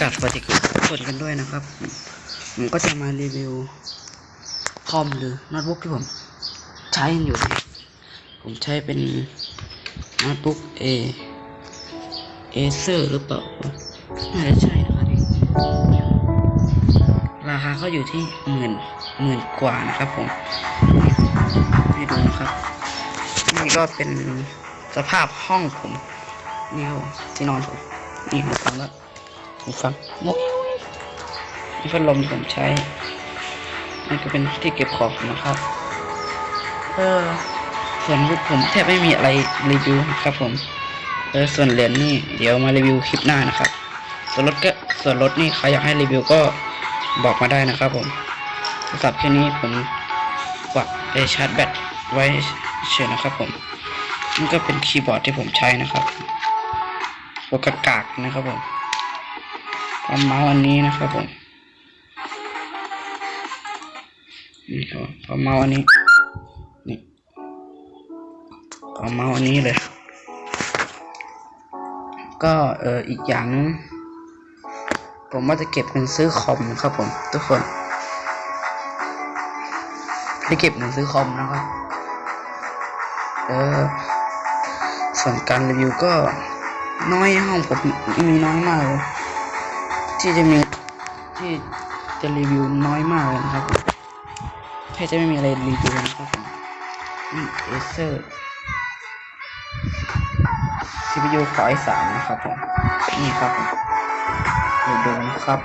กับสวัสด้วยนะครับ ผมก็จะมารีวิวคอมหรือโน้ตบุ๊กที่ผมใช้อยู่ ผมใช้เป็นโน้ตบุ๊กเอเอเซอร์หรือเปล่าน่าจะใช่นะครับราคาเขาอยู่ที่หมื่นหมื่นกว่านะครับผมให้ดูนะครับ นี่ก็เป็นสภาพห้องผมนี่ครับที่นอนผมนี่หูฟังก็ หูฟังมุกนี่พัดลมที่ผมใช้นี่ก็เป็นที่เก็บของนะครับ เออ ส่วนรูปผมแทบไม่มีอะไรรีวิวครับผม เออ ส่วนเหรียญนี่เดี๋ยวมารีวิวคลิปหน้านะครับ ส่วนรถก็ส่วนรถนี่ใครอยากให้รีวิวก็บอกมาได้นะครับผมโทรศัพท์แค่นี้ผมฝากไปชาร์จแบตไว้เฉยนะครับผมนี่ก็เป็นคีย์บอร์ดที่ผมใช้นะครับตัวกากากๆนะครับผม ความเมาส์อันนี้นะครับผมนี่ครับความเมาส์อันนี้นี่ความเมาส์อันนี้เลย ก็เอออีกอย่าง ผมว่าจะเก็บเงินซื้อคอมครับผม ทุกคนจะเก็บเงินซื้อคอมนะครับเออส่วนการรีวิวก็น้อยห้องผมมีน้อยมากเลย ที่จะมีที่จะรีวิวน้อยมากเลยนะครับแค่จะไม่มีอะไรรีวิวนะครับผมนี่เอเซอร์ CPU ขอ i3 นะครับผมนี่ครับผมดูดูนะครับ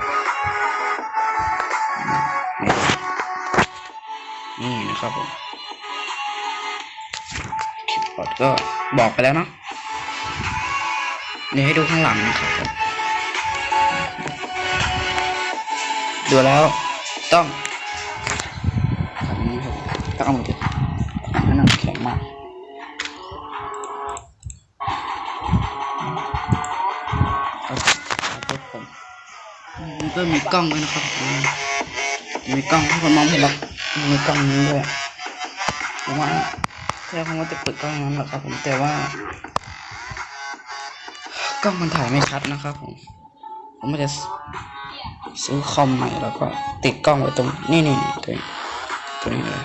นี่นี่นะครับผมคีย์บอร์ดก็บอกไปแล้วเนาะเดี๋ยวให้ดูข้างหลังนะครับผม ดูแล้วต้องแบบนี้ครับต้องเอามือถือนั่นนแข็งมากครับครับผมมันก็มีกล้องด้วยนะครับ มีกล้องที่คนมองเห็นหรอกมีกล้องนี้ด้วยผมว่าแค่ผมว่าจะเปิดกล้องนั้นแหละครับ ผมแต่ว่ากล้องมันถ่ายไม่ชัดนะครับผมผมไม่จะ ซื้อคอมใหม่แล้วก็ติดกล้องไว้ตรงนี่นี่ตัวนี้ตัวนี้เลย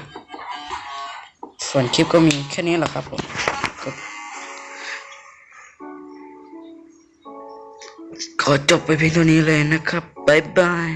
ส่วนคลิปก็มีแค่นี้แหละครับผมก็ขอจบไปเพียงเท่านี้เลยนะครับ บ๊ายบาย